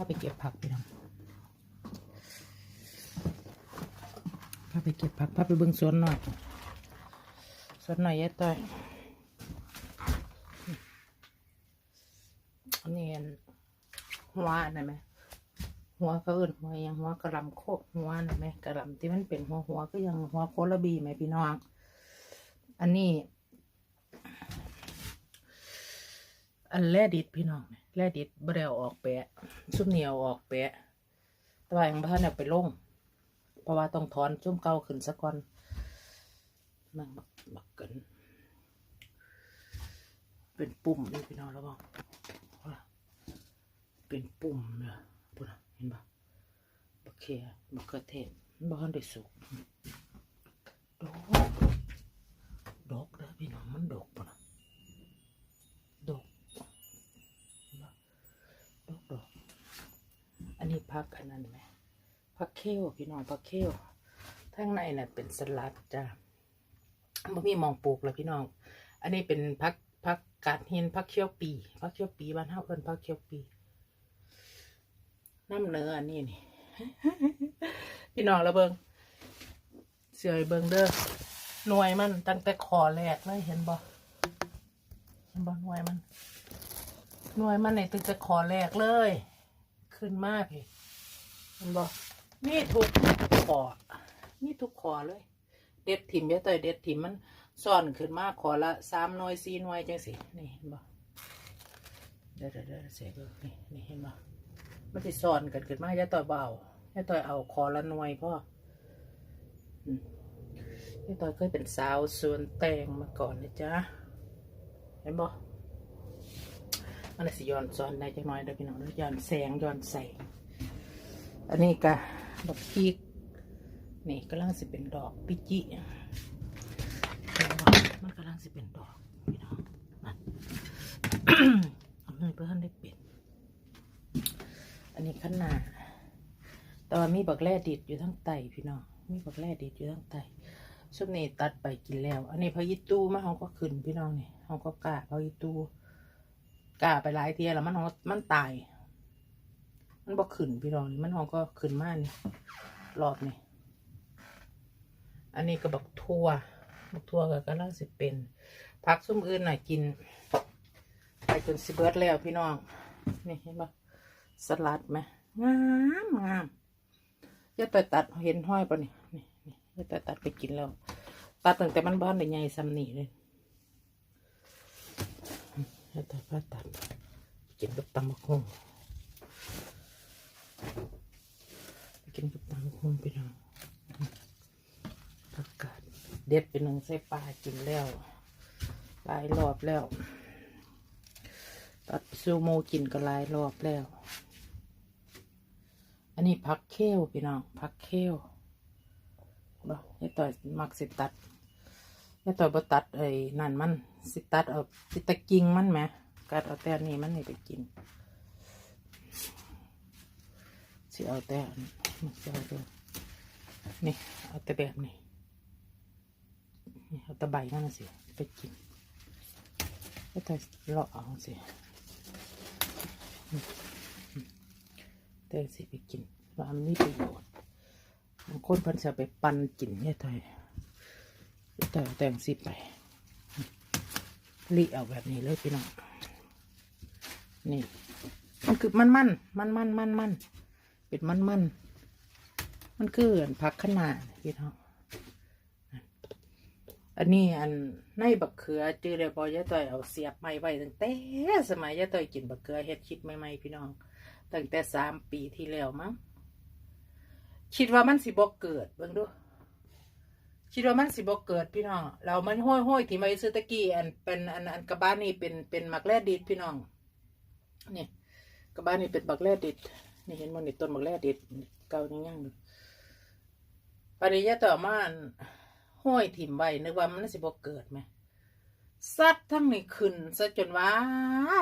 าไปเก็บผักพี่น้องพาไปเก็บผักพาไปเบิ่งสวนหน่อย สวนหน่อยยายต้อยอันนี้อันหัวนะไหมหัวเขาเอิ้นหัวยังหัวกระลำโคกหัวนะไหมกระลำที่มันเป็นหัวหัวก็ยังหัวโคลบีไหมพี่น้อง อันนี้ อันแรดิดพี่น้องแรดิดบ่ได้เอออกแปะซุ่มเหนียวออกแปะแต่ว่าอย่างบ้านเนี่ยไปลงเพราะว่าต้องถอนจุ่มเก่าขึ้นสักก่อนนั่งบักบักเกินเป็นปุ่มเลยพี่น้องแล้วบอกว่าเป็นปุ่มเลยปุ่นะเห็นปะบักเขียบักเขือเทศบ้านได้สุกดอกดอกเด้อพี่น้องมันดอกปุ่นะดอกเห็นปะดอกดอก อั นี้พักอันนั้นไหมพักเคี้ยวพี่น้องพักเคี้ยวข้งในน่ะเป็นสลัดจ้าบ่มีมองปลูกแล้วพี่น้อง อันนี้เป็นพักพักกาดหินพักเคี้ยวปีพักเคี้ยวปีบ้านเฮาเอิ้นพักเคี้ยวปี น้ำเนื้ออันนี้นี่ พี่น้องแล้วเบิงเสือให้เบิงเด้อหน่วยมันตั้งแต่คอแรกเลยเห็นบ่เห็นบ่หน่วยมันหน่วยมันในตั้งแต่คอแรกเลย ขึ้นมากเลยมันบอกนี่ทุกขอนี่ทุกขอเลย เด็ดถิ่มเยอะต่อยเด็ดถิ่มมันซ่อนขึ้นมากขอละสามหน่วยสี่หน่วยจังสินี่เห็นบ่เดี๋ยวเดี๋ยวเดี๋ยวเสียเบิ่งนี่นี่เห็นบ่มันจะซ่อนกันขึ้นมาเยอะต่อยเบาเยอะต่อยเอาขอละหน่วยพ่อเยอะต่อยเคยเป็นสาวสวนแตงมาก่อนนะจ๊ะเห็นบ่ มันเลยสิย้อนซ้อนได้จังน้อยเด้พี่น้องย้อนแสงย้อนแสอันนี้ก็ดอกพีกนี่กำลังสิเป็นดอกปิจิมันกำลังสิเป็นดอกพี่น้องนั่นเอาเงินเพื่อนได้เป็นอันนี้ขนาดต่ว่ามีบักแร่ดิดอยู่ทั้งไตพี่น้องมีบักแร่ดิดอยู่ทั้งไตช่วงนี้ตัดไปกินแล้ว อันนี้พอยิตู้มาเขาก็ขึ้นพี่น้องนี่เขาก็กล้าพอยิตู้ กล้าไปหลายเทียแล้วมันหอมันตาย มันบ่ขึ้นพี่น้องนี่มันหอก็ขึ้นมากนี่รอบนี่อันนี้ก็บักทั่วบักทั่วก็กำลังสิเป็นพักซุ้มอื่นหน่อยกิน ไปจนสิเบิร์ดแล้วพี่น้อง นี่เห็นปะสลัดไหมงามงามอย่าต่อยตัดเห็นห้อยปะนี่นี่นี่อย่าต่อยตัดไปกินแล้ว ตัดตั้งแต่มันบ้านได้ใหญ่ซ้ำนี่เลย ให้ตัดผ้าตัดกินกับตำมะฮงกินกับตำมะฮงพี่น้องผักกาดเด็ดเป็นหนึ่งใส่ปลากินแล้วหลายรอบแล้วตัดซูโมกินก็หลายรอบแล้ว อันนี้ผักเขี้ยวพี่น้องผักเขี้ยวบ่ให้ต่อยมักสิตัด แล้วต่อบตัดไอ้นั่นมันสิตัดเอาสิตะกิ่งมันไหมกัดเอาแต่นี่มันนี่ไปกินสิเอาแต่สิเอาแต่นี่เอาแต่แบบนี้นเอาแต่ใบมันน่ะสิไปกินแล้วแต่เลาะเอาสิแต่สิไปกินว่ามันมีประโยชน์บางคนเพิ่นจะเอาไปปั่นกินเนี่ยไทย แต่แต่งสิไปรีเอาแบบนี้เลยพี่น้อง นี่มันคือมันมันมันมันมันมันเป็นมันมันมันคืออันพักขนาดพี่น้องอันนี้อันในบักเขือจื้อเลยพอยายต่อยเอาเสียบไม้ไว้ตั้งแต่สมัยยายต่อยกินบักเขือเฮ็ดคิดใหม่ๆพี่น้องตั้งแต่สามปีที่แล้วมั้งคิดว่ามันสิบ่เกิดเบิ่งดู คิดว่ามันสิบ่เกิดพี่น้อง เรามันห้อยห้อยที่มาซื้อตะกี้อันเป็นอันอันกระบ้านนี่เป็นเป็นมักแร่ดิดพี่น้องนี่กระบ้านนี่เป็นมักแร่ดิดนี่เห็นมันนี่ต้นมักแร่ดิดเก่ายังยังอยู่ปริยะต่อมาห้อยถิ่มไว้นึกว่ามันสิบ่เกิดไหมซัดทั้งนี่ขึ้นซะจนว่า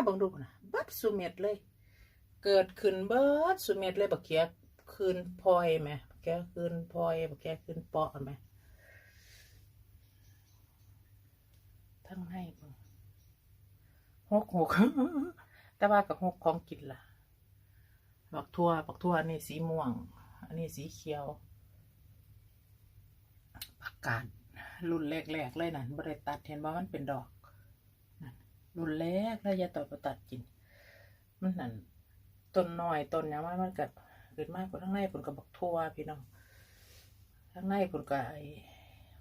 บังดูนะบัดสุเม็ดเลย เกิดขึ้นเบิดสุเม็ดเลยบักเคียคืนพลอยไหมบักแกคืนพลอยบักแกคืนเปาะไหม ทั้งให้เบิ่งหกหกแต่ว่ากับหกของกินล่ะ บักทั่วบักทั่วอันนี้สีม่วง อันนี้สีเขียวผักกาดรุ่นแรกๆเลยนะบริตัดเห็นว่ามันเป็นดอกรุ่นแรกแล้วยาต่อประตัดกิน มันนั่นต้นน้อยต้นหยังว่ามันก็เกิดมากกว่าทั้งในผลกับบักทั่วพี่น้องทั้งในผลกับไอ้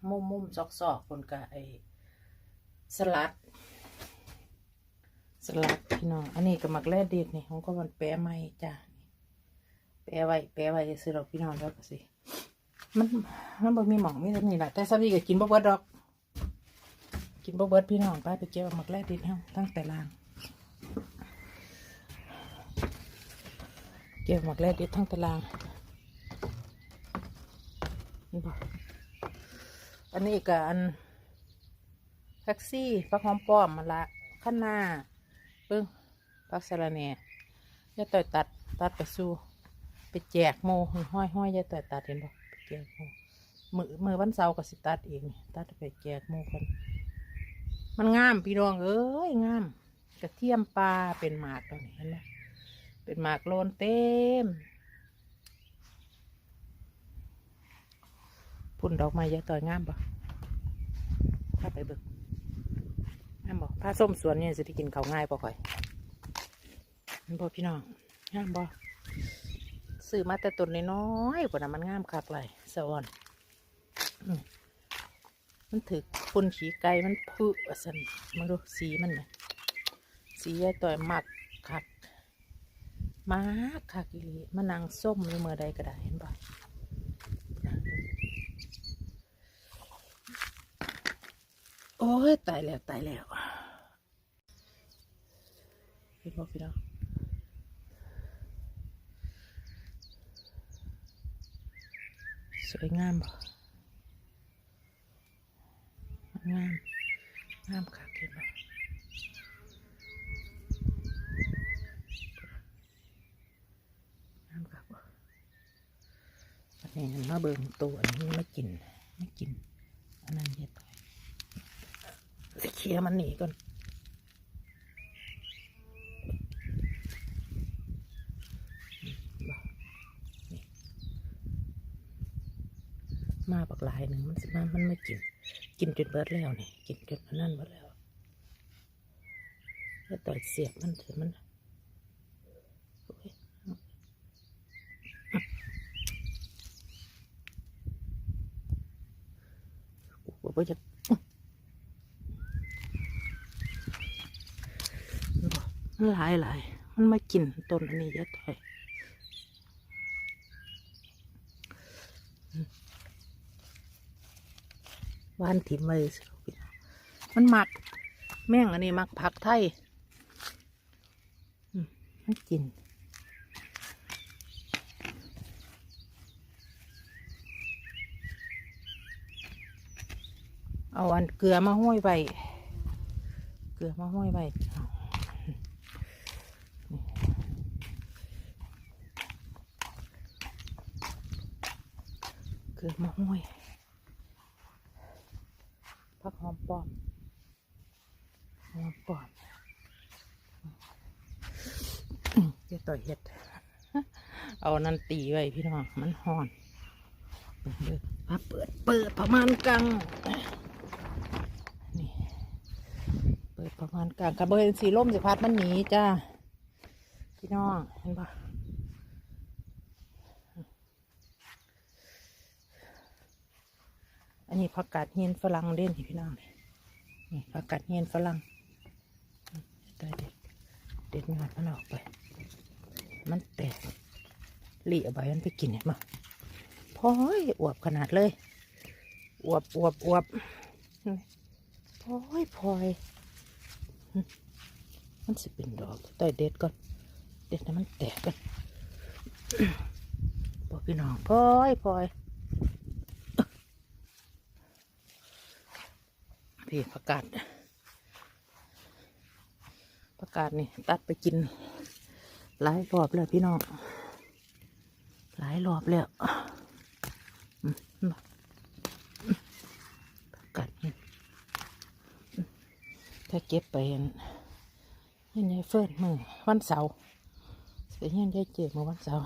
มุมมุมซอกซอกผลกับไอ้ สลัด สลัดพี่น้อง อันนี้ก็มักแร่ด็ดนี่ผมก็มันแปะไม้จ้าแปะไว้แปะไว้ซื้อดอกพี่น้องแล้วก็สิมันมันบ่มีหมองมีแต่นี่แหละแต่ซับนี่ก็กินบ่เบิดดอก กินบ่เบิดพี่น้องไปไปเก็บเอมักแร่ด็ดเฮาตั้งแต่ล่าง เก็บมักแร่ด็ดทั้งแต่ล่างนี่บ่อันนี้ก็อัน แท็กซี่ปักหอมป้อมมาละข้างหน้าปึ้งปักสะระแหน่ยายต่อยตัดตัดไปสู้ไปแจกโมห้อยห้อยยายต่อยตัดเห็นปะไปแจกโมมือมือวันเสาร์ก็สิตัดเองตัดไปแจกโมกันมันงามพี่น้องเอ้ยงามกระเทียมปลาเป็นหมากตรงนี้เห็นไหมเป็นหมากโลนเต็มพุ่นดอกไม้ยายต่อยงามปะถ้าไปเบิ่ง งามบ่ผ้าส้มสวนเนี่ยจะได้กินเขาง่ายปะข่อยมันบ่พี่น้องงามบ่ซื้อมาแต่ต้นน้อยๆกว่านั้นมันงามคักเลยสะออนอืมมันถือฝุ่นขี้ไก่มันพือสันมาดูสีมันนะสียายต่อยมักคักมากคักอีหลีมานางส้มในเมื่อใดก็ได้เห็นบ่โอ้ยตายแล้วตายแล้ว พ่อพี่น้องสวยงามบ่งาม งามค่ะเห็นบ่งามค่ะบ่อันนี้มาเบิ่งตัวอันนี้ไม่กิน ไม่กิน อันนั้นเฮ็ดไปสิเคลียมันหนีก่อน มาบัก หลายหนึ่งมันสิมามันไม่กิน กินจนเบิดแล้วนี่กินจนมันนั่นเบิดแล้วแล้วต่อยเสียบมันถือมันโอ้ยกูบ่จะมันหลายหลายมันมากินต้นอันนี้เยอะต่อย วานถิ่มไว้สิลูกพี่น้องมันหมัก แม่งอันนี้หมักผักไทยอืมมันกินเอาอันเกลือมาห้อยไว้เกลือมาห้อยไว้เอาเกลือมาห้อย ผักหอมป้อมหอมป้อมอื้อจะ ต่อยเห็ด เอานั่นตีไว้พี่น้องมันหอนเปิดเปิดพาเปิดเปิดประมาณกลางนี่เปิดประมาณกลางกระเบนสีล่มสิพัดมันหนีจ้าพี่น้องเห็นปะอันนี้ผักกาดเฮียนฝรั่งเด่นนี่พี่น้องนี่นี่ผักกาดเฮียนฝรั่งได้เด็ดเด็ดงานมันออกไป มันแตกหลีเอาใบมันไปกินเห็นปะพอยอวบขนาดเลยอวบอวบอวบอืมพอยพอยมันสิเป็นดอกต่อยเด็ดก่อน เด็ดให้มันแตกกันบอกพี่น้องพอยพอยพี่ประกาศประกาศนี่ ตัดไปกิน หลายรอบแล้วพี่น้อง หลายรอบแล้วอืมมาอืมประกาศนี่อืมถ้าเก็บไปเห็นเห็นยายเฟิร์นมือวันเสาร์ไปเฮียนยายเจ็บมือวันเสาร์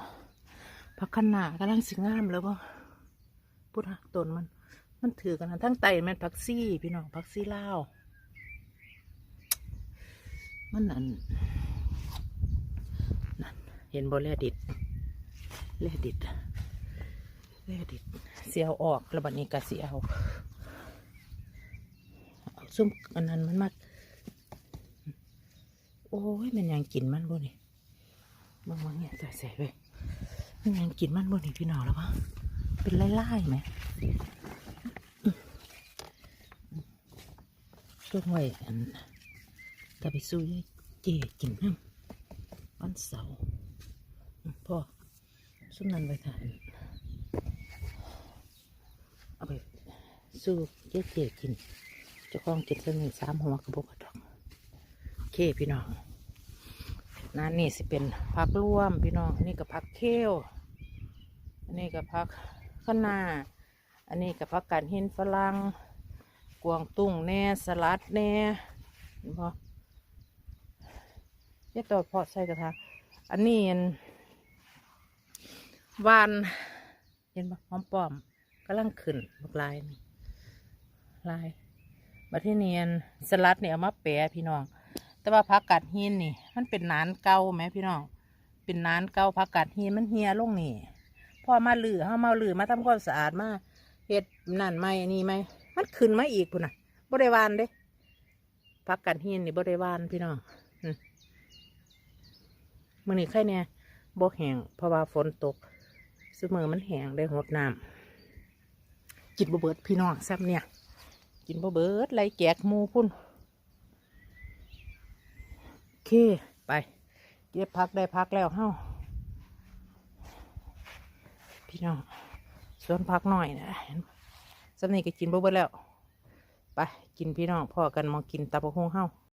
พักขนากำลังสิงามแล้วบ่พุทธต้นมัน มันถือกันทั้งไตมันพักซี่ พี่น้องพักซี่เล่ามันนั่นนั่น เห็นบ่แลดิดแลดิดแลดิดเสียวออกแล้วบัดนี้ก็เสียวเอาซุ่มอันนั้นมันมาโอ้ยมันยังกินมันบ่นี่บางวันเนี่ยใส่ใส่ไปมันยังกินมันบ่นี่พี่น้องแล้วปะเป็นไล่ๆไหมช่วงไว้อันถ้าไปสู้ยเจกินน้ำวันเสาร์ พ่อสุมนันไปทานเอาไปสู้เยายเจกินเจ้าของกินสนิทสามหัวกระบอกกระดอกเคพี่น้องนั่นนี่สิเป็นพักร่วมพี่น้องนนี้กับพักเคี้ยวอันนี้กับพักข้านาอันนี้กับพักการหินฝรั่งกวางตุ้งแน่สลัดแน่เห็นพอเรียกตัวพอใส่กระทะอันนี้อัน วานเห็นปะหอมปอมกำลังขึ้นบักลายนี่ลายมาที่เนียนสลัดเนี่ยเอามาแปะพี่น้อง แต่ว่าผักกาดหินนี่ มันเป็นนานเก่าไหมพี่น้อง เป็นนานเก่าผักกาดหินมันเหียลงนี่พอมาลือเฮามาลือมาทำความสะอาดมาเฮ็ดนั่นไหมนี่ไหมมันขึ้นมาอีกพุ่นน่ะบริวานเด้ผักกาดหินนี่บริวานพี่น้องมื่อนี้ใครเนี่ยบ่แห้งเพราะว่าฝนตก ซื้อมือมันแห้งได้หดน้ำกินบ่เบิดพี่น้องแซ่บเนี่ย กินบ่เบิดไรแจกมูพุ่นโอเค ไปเก็บพักได้พักแล้วเฮ้าพี่น้องส่วนพักหน่อยนะเห็นบ่สำนีก็กินบ่เบิดแล้ว ไป กินพี่น้องพ่อกันมากินตับกหุ่งเฮ้า